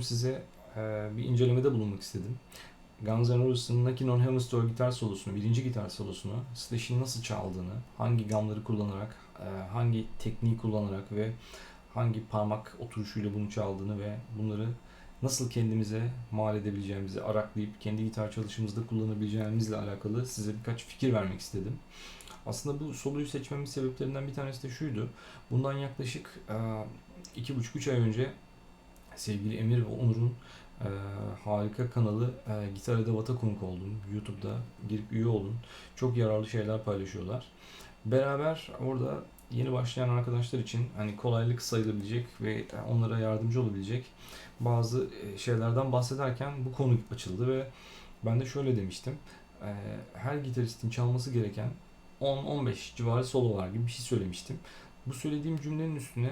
Bugün size e, bir incelemede bulunmak istedim. Guns N' Roses'ın Knockin' on Heaven's Door gitar solosunu, birinci gitar solosunu, Slash'in nasıl çaldığını, hangi gamları kullanarak, e, hangi tekniği kullanarak ve hangi parmak oturuşuyla bunu çaldığını ve bunları nasıl kendimize mal edebileceğimizi araklayıp kendi gitar çalışımızda kullanabileceğimizle alakalı size birkaç fikir vermek istedim. Aslında bu soloyu seçmemin sebeplerinden bir tanesi de şuydu. Bundan yaklaşık e, iki buçuk üç ay önce sevgili Emir ve Onur'un e, harika kanalı e, Gitar Edevat'a konuk oldum. YouTube'da girip üye olun. Çok yararlı şeyler paylaşıyorlar. Beraber orada yeni başlayan arkadaşlar için hani kolaylık sayılabilecek ve onlara yardımcı olabilecek bazı e, şeylerden bahsederken bu konu açıldı ve ben de şöyle demiştim. E, Her gitaristin çalması gereken 10-15 civarı solo var gibi bir şey söylemiştim. Bu söylediğim cümlenin üstüne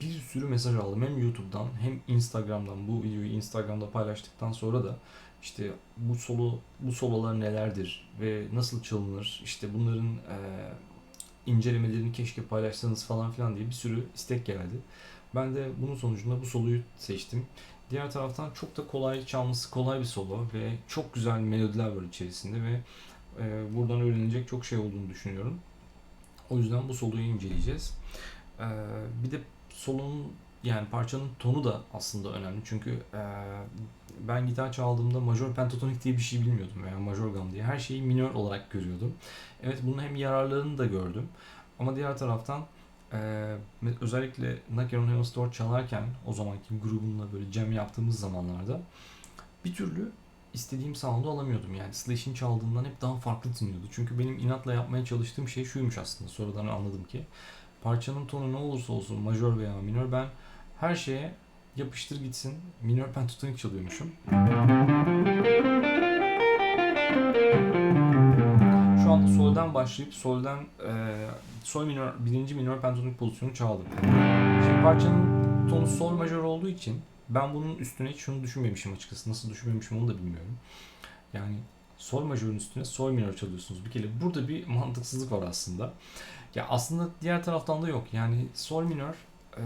bir sürü mesaj aldım. Hem YouTube'dan hem Instagram'dan. Bu videoyu Instagram'da paylaştıktan sonra da işte bu solo bu sololar nelerdir ve nasıl çalınır? İşte bunların e, incelemelerini keşke paylaşsanız falan filan diye bir sürü istek geldi. Ben de bunun sonucunda bu soloyu seçtim. Diğer taraftan çok da kolay çalması kolay bir solo ve çok güzel melodiler var içerisinde ve e, buradan öğrenilecek çok şey olduğunu düşünüyorum. O yüzden bu soloyu inceleyeceğiz. E, bir de solonun yani parçanın tonu da aslında önemli. Çünkü e, ben gitar çaldığımda majör pentatonik diye bir şey bilmiyordum veya majör gam diye. Her şeyi minör olarak görüyordum. Evet bunun hem yararlarını da gördüm. Ama diğer taraftan e, özellikle Knock on Heaven's Door çalarken o zamanki grubumla böyle jam yaptığımız zamanlarda bir türlü istediğim sound'u alamıyordum. Yani Slash'in çaldığından hep daha farklı tınlıyordu. Çünkü benim inatla yapmaya çalıştığım şey şuymuş aslında. Sonradan anladım ki parçanın tonu ne olursa olsun majör veya minör ben her şeye yapıştır gitsin minör pentatonik çalıyormuşum. Şu anda soldan başlayıp soldan e, sol minör birinci minör pentatonik pozisyonu çaldım. Şimdi parçanın tonu sol majör olduğu için ben bunun üstüne hiç şunu düşünmemişim açıkçası. Nasıl düşünmemişim onu da bilmiyorum. Yani sol majörün üstüne sol minör çalıyorsunuz bir kere. Burada bir mantıksızlık var aslında. Ya aslında diğer taraftan da yok. Yani sol minör e,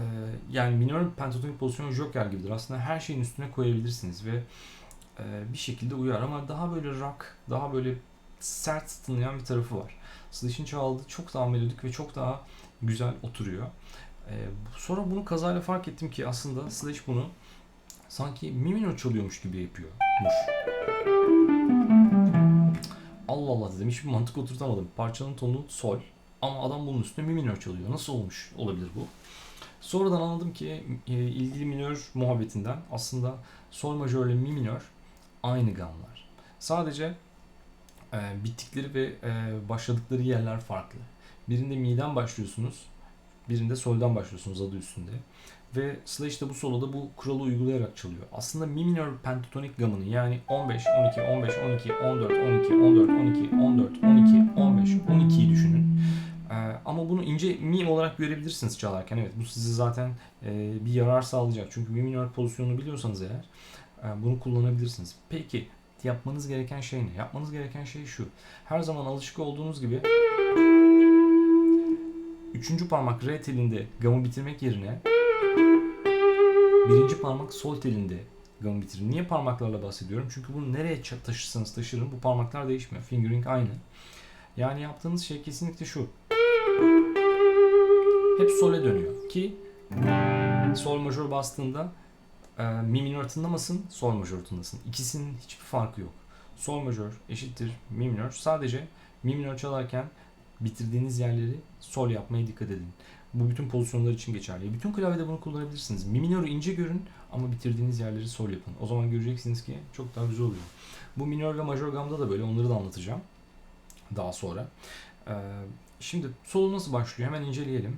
yani minör pentatonik pozisyonu joker gibidir. Aslında her şeyin üstüne koyabilirsiniz ve e, bir şekilde uyar ama daha böyle rock, daha böyle sert tınlayan bir tarafı var. Slash'in çaldığı çok daha melodik ve çok daha güzel oturuyor. E, sonra bunu kazayla fark ettim ki aslında Slash bunu sanki mi minör çalıyormuş gibi yapıyormuş. Allah Allah dedim hiçbir mantık oturtamadım. Parçanın tonu sol ama adam bunun üstüne mi minör çalıyor. Nasıl olmuş olabilir bu? Sonradan anladım ki e, ilgili minör muhabbetinden aslında sol majör ile mi minör aynı gamlar. Sadece e, bittikleri ve e, başladıkları yerler farklı. Birinde mi'den başlıyorsunuz, birinde soldan başlıyorsunuz adı üstünde. Ve Slash de bu soloda bu kuralı uygulayarak çalıyor. Aslında mi minör pentatonik gamını yani 15, 12, 15, 12, 14, 12, 14, 12, 14, 12, 15, 12'yi düşünün. Ee, ama bunu ince mi olarak görebilirsiniz çalarken. Evet bu size zaten e, bir yarar sağlayacak. Çünkü mi minör pozisyonunu biliyorsanız eğer e, bunu kullanabilirsiniz. Peki yapmanız gereken şey ne? Yapmanız gereken şey şu. Her zaman alışık olduğunuz gibi üçüncü parmak re telinde gamı bitirmek yerine birinci parmak sol telinde gamı bitirin. Niye parmaklarla bahsediyorum? Çünkü bunu nereye taşırsanız taşırın bu parmaklar değişmiyor. Fingering aynı. Yani yaptığınız şey kesinlikle şu. Hep sole dönüyor ki sol majör bastığında e, mi minör tınlamasın, sol majör tınlasın. İkisinin hiçbir farkı yok. Sol majör eşittir mi minör. Sadece mi minör çalarken bitirdiğiniz yerleri sol yapmaya dikkat edin. Bu bütün pozisyonlar için geçerli. Bütün klavyede bunu kullanabilirsiniz. Mi minörü ince görün ama bitirdiğiniz yerleri sol yapın. O zaman göreceksiniz ki çok daha güzel oluyor. Bu minör ve majör gamda da böyle. Onları da anlatacağım daha sonra. Ee, şimdi solo nasıl başlıyor? Hemen inceleyelim.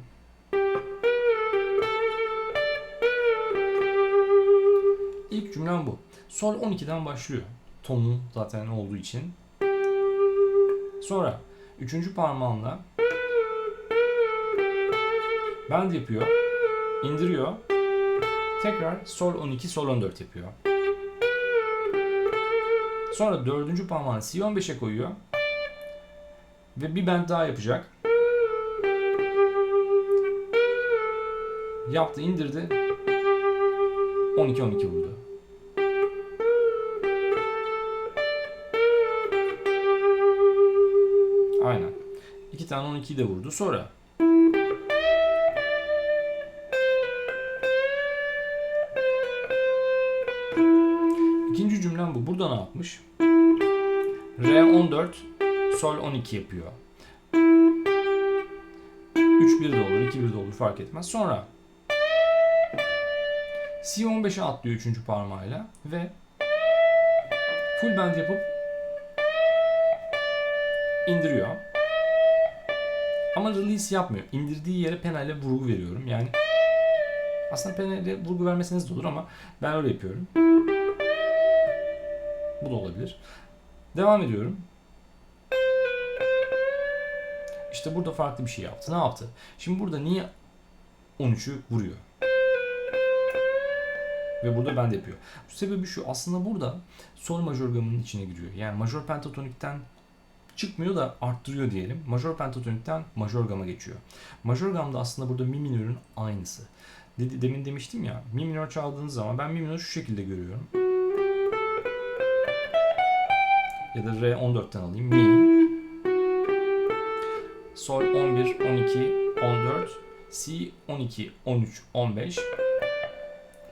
İlk cümlem bu. Sol 12'den başlıyor. Tonu zaten olduğu için. Sonra üçüncü parmağınla bend yapıyor. indiriyor. Tekrar sol 12, sol 14 yapıyor. Sonra dördüncü parmağını C15'e koyuyor. Ve bir bend daha yapacak. Yaptı indirdi. 12-12 vurdu. 2 tane 12'yi de vurdu. Sonra İkinci cümlem bu. Burada ne yapmış? Re 14, Sol 12 yapıyor. 3 1 de olur, 2 1 de olur fark etmez. Sonra Si 15'e atlıyor 3. parmağıyla ve full bend yapıp indiriyor. Ama release yapmıyor. İndirdiği yere penayla vurgu veriyorum. Yani aslında penayla vurgu vermeseniz de olur ama ben öyle yapıyorum. Bu da olabilir. Devam ediyorum. İşte burada farklı bir şey yaptı. Ne yaptı? Şimdi burada niye 13'ü vuruyor? Ve burada bend yapıyor. Bu sebebi şu. Aslında burada sol majör gamının içine giriyor. Yani majör pentatonikten çıkmıyor da arttırıyor diyelim. Majör pentatonikten majör gama geçiyor. Majör gamda aslında burada mi minörün aynısı. Demin demiştim ya mi minör çaldığınız zaman ben mi minörü şu şekilde görüyorum. Ya da re 14'ten alayım. Mi Sol 11, 12, 14, Si 12, 13, 15,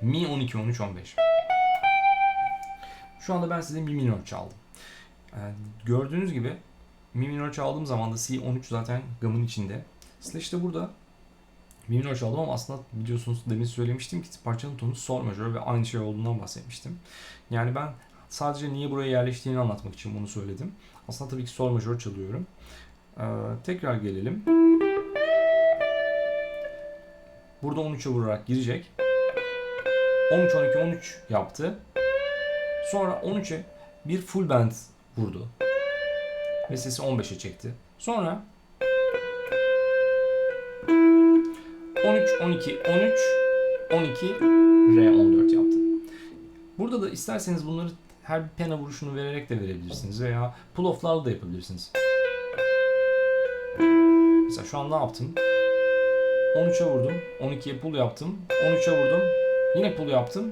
Mi 12, 13, 15. Şu anda ben size Mi minör çaldım. Gördüğünüz gibi Mi minör çaldığım zaman da Si 13 zaten gamın içinde. Slash de burada Mi minör çaldım ama aslında biliyorsunuz demin söylemiştim ki parçanın tonu Sol majör ve aynı şey olduğundan bahsetmiştim. Yani ben sadece niye buraya yerleştiğini anlatmak için bunu söyledim. Aslında tabii ki Sol majör çalıyorum. Ee, tekrar gelelim. Burada 13'e vurarak girecek. 13 12 13 yaptı. Sonra 13'e bir full band vurdu. Ve sesi 15'e çekti. Sonra 13 12 13 12 R 14 yaptı. Burada da isterseniz bunları her bir pena vuruşunu vererek de verebilirsiniz veya pull off'larla da yapabilirsiniz. Mesela şu an ne yaptım? 13'e vurdum. 12'ye pull yaptım. 13'e vurdum. Yine pull yaptım.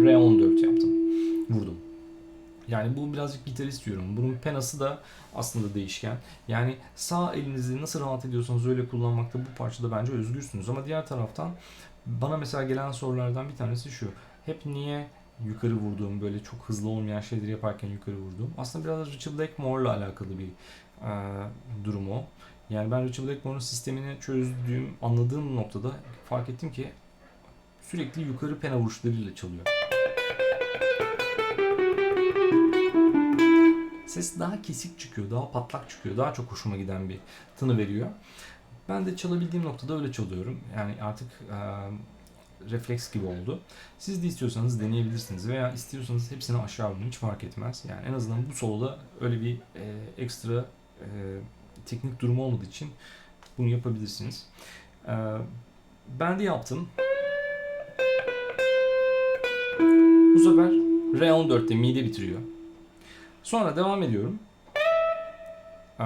R14 yaptım. Vurdum. Yani bu birazcık gitarist diyorum. Bunun penası da aslında değişken. Yani sağ elinizi nasıl rahat ediyorsanız öyle kullanmakta bu parçada bence özgürsünüz. Ama diğer taraftan bana mesela gelen sorulardan bir tanesi şu. Hep niye yukarı vurduğum böyle çok hızlı olmayan şeyleri yaparken yukarı vurduğum. Aslında biraz Richard Blackmore'la alakalı bir e, durum o. Yani ben Richard Blackmore'un sistemini çözdüğüm, anladığım noktada fark ettim ki sürekli yukarı pena vuruşlarıyla çalıyor. Ses daha kesik çıkıyor, daha patlak çıkıyor, daha çok hoşuma giden bir tını veriyor. Ben de çalabildiğim noktada öyle çalıyorum. Yani artık e, refleks gibi oldu. Siz de istiyorsanız deneyebilirsiniz veya istiyorsanız hepsini aşağı vurun hiç fark etmez. Yani en azından bu soloda öyle bir e, ekstra e, teknik durumu olmadığı için bunu yapabilirsiniz. E, ben de yaptım. Bu sefer R14'te mide bitiriyor. Sonra devam ediyorum. Ee,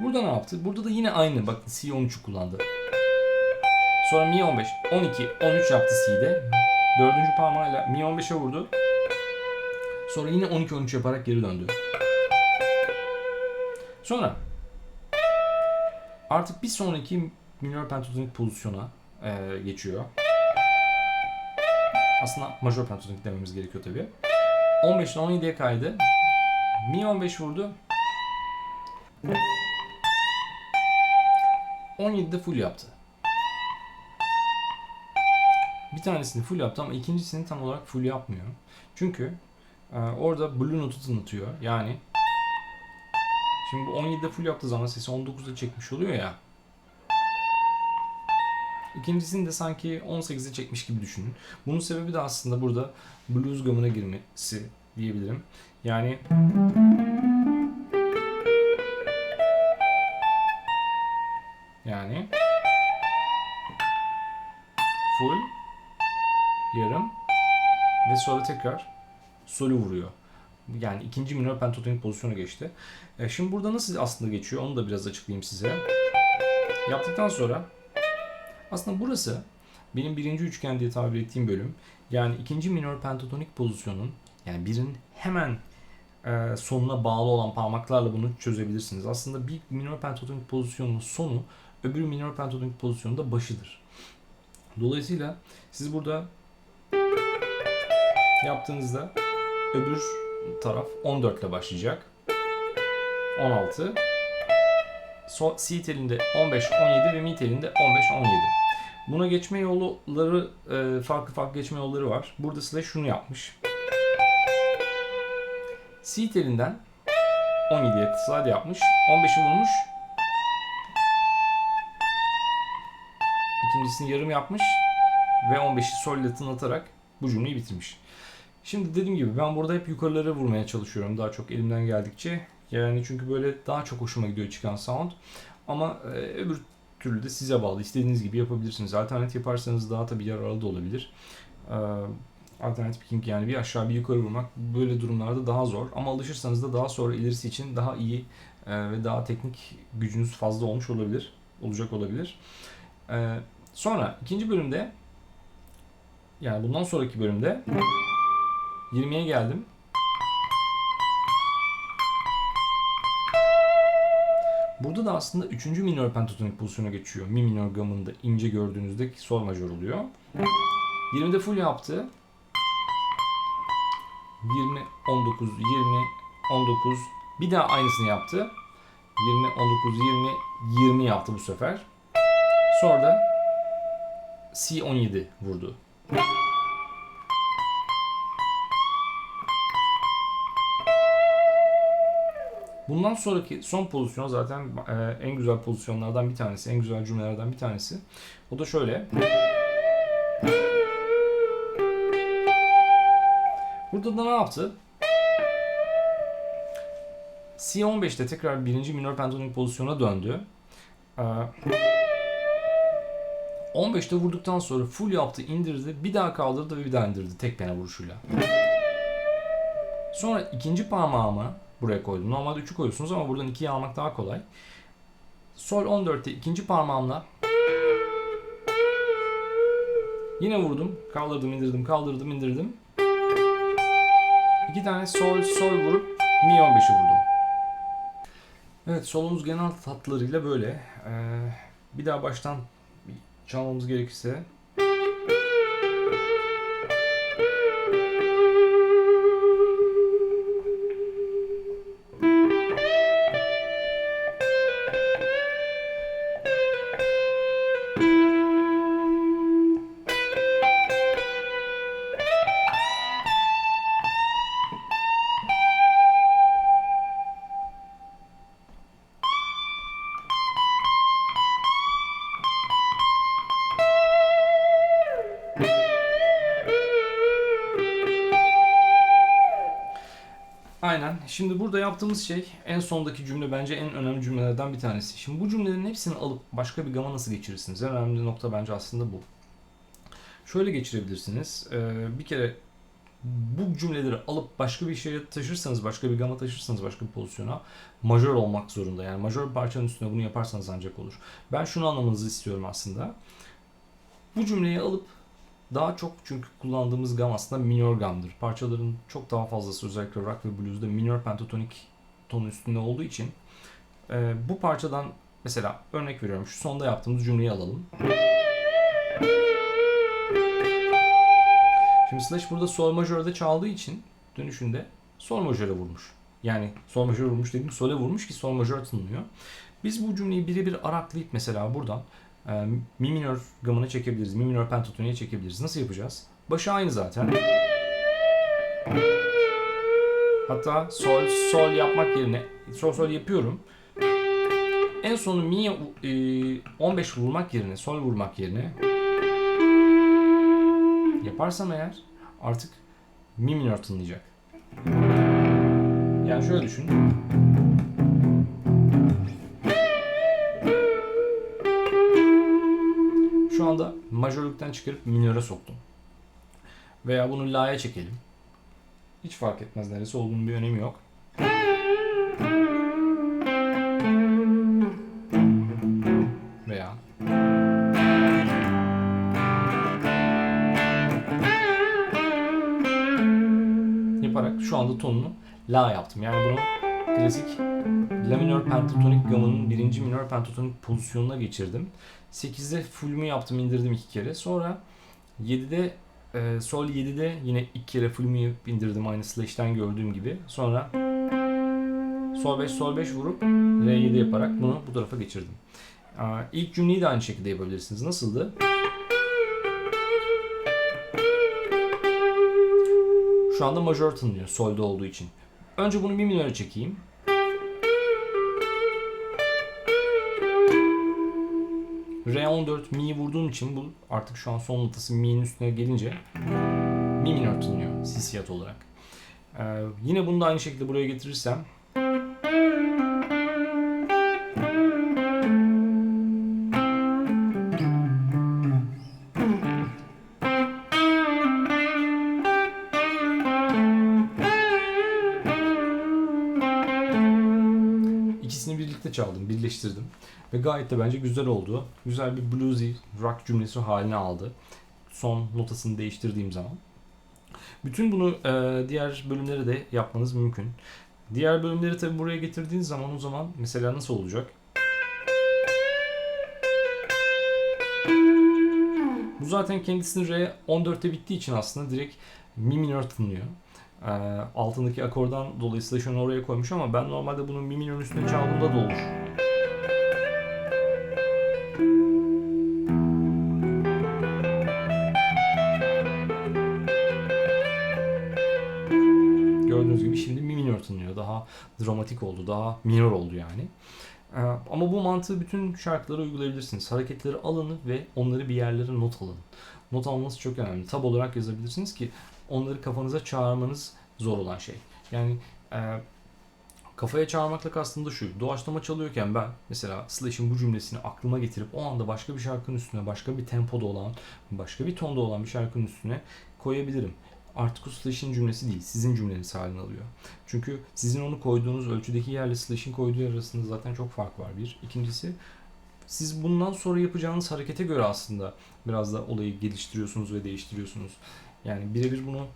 burada ne yaptı? Burada da yine aynı. Bakın C13'ü kullandı. Sonra Mi 15, 12, 13 yaptı C'de. Dördüncü parmağıyla Mi 15'e vurdu. Sonra yine 12-13 yaparak geri döndü. Sonra artık bir sonraki minor pentatonik pozisyona e, geçiyor. Aslında majör pentatonik dememiz gerekiyor tabi. 15'ten 17'ye kaydı. Mi 15 vurdu. 17'de full yaptı. Bir tanesini full yaptı ama ikincisini tam olarak full yapmıyor. Çünkü e, orada blue note'u tınlatıyor. Yani şimdi bu 17'de full yaptığı zaman sesi 19'da çekmiş oluyor ya. İkincisini de sanki 18'e çekmiş gibi düşünün. Bunun sebebi de aslında burada blues gamına girmesi diyebilirim. Yani yani full yarım ve sonra tekrar solu vuruyor. Yani ikinci minör pentatonik pozisyona geçti. E, şimdi burada nasıl aslında geçiyor onu da biraz açıklayayım size. Yaptıktan sonra aslında burası benim birinci üçgen diye tabir ettiğim bölüm. Yani ikinci minör pentatonik pozisyonun yani birinin hemen e, sonuna bağlı olan parmaklarla bunu çözebilirsiniz. Aslında bir minör pentatonik pozisyonun sonu öbür minör pentatonik pozisyonun da başıdır. Dolayısıyla siz burada yaptığınızda öbür taraf 14 ile başlayacak. 16 so, si telinde 15 17 ve mi telinde 15 17. Buna geçme yolları e, farklı farklı geçme yolları var. Burada size şunu yapmış. Si telinden 17'ye slide yapmış. 15'i vurmuş. İkincisini yarım yapmış. Ve 15'i sol ile tınlatarak bu cümleyi bitirmiş. Şimdi dediğim gibi ben burada hep yukarılara vurmaya çalışıyorum daha çok elimden geldikçe. Yani çünkü böyle daha çok hoşuma gidiyor çıkan sound. Ama e, öbür türlü de size bağlı. İstediğiniz gibi yapabilirsiniz. Alternatif yaparsanız daha tabii yararlı da olabilir. E, alternatif picking yani bir aşağı bir yukarı vurmak böyle durumlarda daha zor. Ama alışırsanız da daha sonra ilerisi için daha iyi e, ve daha teknik gücünüz fazla olmuş olabilir. Olacak olabilir. E, sonra ikinci bölümde yani bundan sonraki bölümde 20'ye geldim. Burada da aslında 3. minör pentatonik pozisyona geçiyor. Mi minör gamında ince gördüğünüzde sol majör oluyor. 20'de full yaptı. 20, 19, 20, 19. Bir daha aynısını yaptı. 20, 19, 20, 20 yaptı bu sefer. Sonra da C17 vurdu. Bundan sonraki son pozisyon zaten e, en güzel pozisyonlardan bir tanesi, en güzel cümlelerden bir tanesi. O da şöyle. Burada da ne yaptı? C15'te tekrar birinci minor pentatonik pozisyona döndü. Ee, 15'te vurduktan sonra full yaptı, indirdi, bir daha kaldırdı ve bir daha indirdi tek pene vuruşuyla. Sonra ikinci parmağımı buraya koydum. Normalde 3'ü koyuyorsunuz ama buradan 2'yi almak daha kolay. Sol 14'te ikinci parmağımla yine vurdum. Kaldırdım, indirdim, kaldırdım, indirdim. İki tane sol, sol vurup mi 15'i vurdum. Evet, solumuz genel hatlarıyla böyle. Ee, bir daha baştan çalmamız gerekirse Şimdi burada yaptığımız şey en sondaki cümle bence en önemli cümlelerden bir tanesi. Şimdi bu cümlelerin hepsini alıp başka bir gama nasıl geçirirsiniz? En önemli nokta bence aslında bu. Şöyle geçirebilirsiniz. Ee, bir kere bu cümleleri alıp başka bir şeye taşırsanız, başka bir gama taşırsanız, başka bir pozisyona majör olmak zorunda. Yani majör parçanın üstüne bunu yaparsanız ancak olur. Ben şunu anlamanızı istiyorum aslında. Bu cümleyi alıp daha çok çünkü kullandığımız gam aslında minor gamdır. Parçaların çok daha fazlası özellikle rock ve blues'da minor pentatonik ton üstünde olduğu için e, bu parçadan mesela örnek veriyorum şu sonda yaptığımız cümleyi alalım. Şimdi Slash burada sol majörde çaldığı için dönüşünde sol majöre vurmuş. Yani sol majör vurmuş dedim sole vurmuş ki sol majör tınlıyor. Biz bu cümleyi birebir araklayıp mesela buradan e, mi minör gamını çekebiliriz. Mi minör pentatoniğe çekebiliriz. Nasıl yapacağız? Başı aynı zaten. Hatta sol sol yapmak yerine sol sol yapıyorum. En sonu mi e, 15 vurmak yerine sol vurmak yerine yaparsam eğer artık mi minör tınlayacak. Yani şöyle düşün. Majörlükten çıkarıp minöre soktum. Veya bunu la'ya çekelim. Hiç fark etmez neresi olduğunun bir önemi yok. Veya yaparak şu anda tonunu la yaptım. Yani bunu klasik la minör pentatonik gamının birinci minör pentatonik pozisyonuna geçirdim. 8'de full'ümü yaptım indirdim iki kere. Sonra 7'de e, sol 7'de yine iki kere full'ümü indirdim aynı slash'ten gördüğüm gibi. Sonra sol 5 sol 5 vurup R7 yaparak bunu bu tarafa geçirdim. Aa, İlk cümleyi de aynı şekilde yapabilirsiniz. Nasıldı? Şu anda majör tınlıyor solda olduğu için. Önce bunu mi minöre çekeyim. R14 mi'yi vurduğum için bu artık şu an son notası mi'nin üstüne gelince mi minör tınlıyor sisiyat olarak. Ee, yine bunu da aynı şekilde buraya getirirsem birleştirdim. Ve gayet de bence güzel oldu. Güzel bir bluesy rock cümlesi haline aldı. Son notasını değiştirdiğim zaman. Bütün bunu e, diğer bölümlere de yapmanız mümkün. Diğer bölümleri tabi buraya getirdiğiniz zaman o zaman mesela nasıl olacak? Bu zaten kendisini R 14'te bittiği için aslında direkt mi minör tınlıyor. Ee, altındaki akordan dolayısıyla şunu oraya koymuş ama ben normalde bunu mi minörün üstüne çaldığımda da olur. Daha dramatik oldu, daha minör oldu yani. Ee, ama bu mantığı bütün şarkılara uygulayabilirsiniz. Hareketleri alın ve onları bir yerlere not alın. Not alması çok önemli. Tab olarak yazabilirsiniz ki onları kafanıza çağırmanız zor olan şey. Yani e, kafaya çağırmakla kastım da şu. Doğaçlama çalıyorken ben mesela Slash'in bu cümlesini aklıma getirip o anda başka bir şarkının üstüne, başka bir tempoda olan, başka bir tonda olan bir şarkının üstüne koyabilirim. Artık o Slash'in cümlesi değil, sizin cümleniz halini alıyor. Çünkü sizin onu koyduğunuz ölçüdeki yerle Slash'in koyduğu arasında zaten çok fark var bir. İkincisi siz bundan sonra yapacağınız harekete göre aslında biraz da olayı geliştiriyorsunuz ve değiştiriyorsunuz. Yani birebir bunu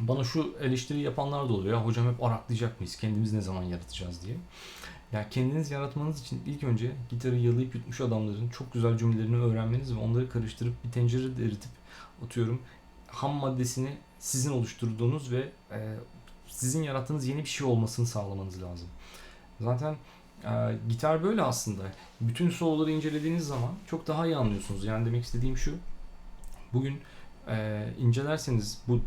bana şu eleştiri yapanlar da oluyor. Ya hocam hep araklayacak mıyız? Kendimiz ne zaman yaratacağız diye. Ya kendiniz yaratmanız için ilk önce gitarı yalayıp yutmuş adamların çok güzel cümlelerini öğrenmeniz ve onları karıştırıp bir tencerede eritip atıyorum ham maddesini sizin oluşturduğunuz ve e, sizin yarattığınız yeni bir şey olmasını sağlamanız lazım. Zaten e, gitar böyle aslında. Bütün soloları incelediğiniz zaman çok daha iyi anlıyorsunuz. Yani demek istediğim şu. Bugün e, incelerseniz bu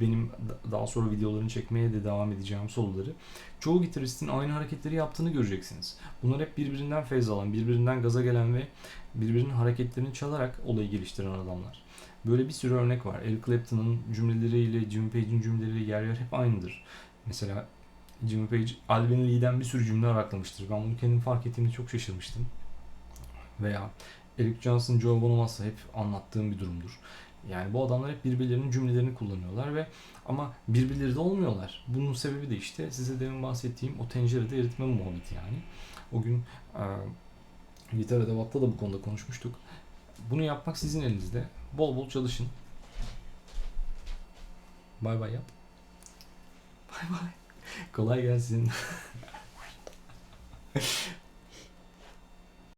benim da- daha sonra videolarını çekmeye de devam edeceğim soloları çoğu gitaristin aynı hareketleri yaptığını göreceksiniz. Bunlar hep birbirinden feyz alan, birbirinden gaza gelen ve birbirinin hareketlerini çalarak olayı geliştiren adamlar. Böyle bir sürü örnek var. Eric Clapton'ın cümleleriyle Jimmy Page'in cümleleri yer yer hep aynıdır. Mesela Jimmy Page Alvin Lee'den bir sürü cümle araklamıştır. Ben bunu kendim fark ettiğimde çok şaşırmıştım. Veya Eric Johnson, Joe Bonamassa hep anlattığım bir durumdur. Yani bu adamlar hep birbirlerinin cümlelerini kullanıyorlar ve ama birbirleri de olmuyorlar. Bunun sebebi de işte size demin bahsettiğim o tencerede eritme muhabbeti yani. O gün e, Gitar Edevat'ta da bu konuda konuşmuştuk. Bunu yapmak sizin elinizde. Bol bol çalışın. Bay bay yap. Bay bay. Kolay gelsin.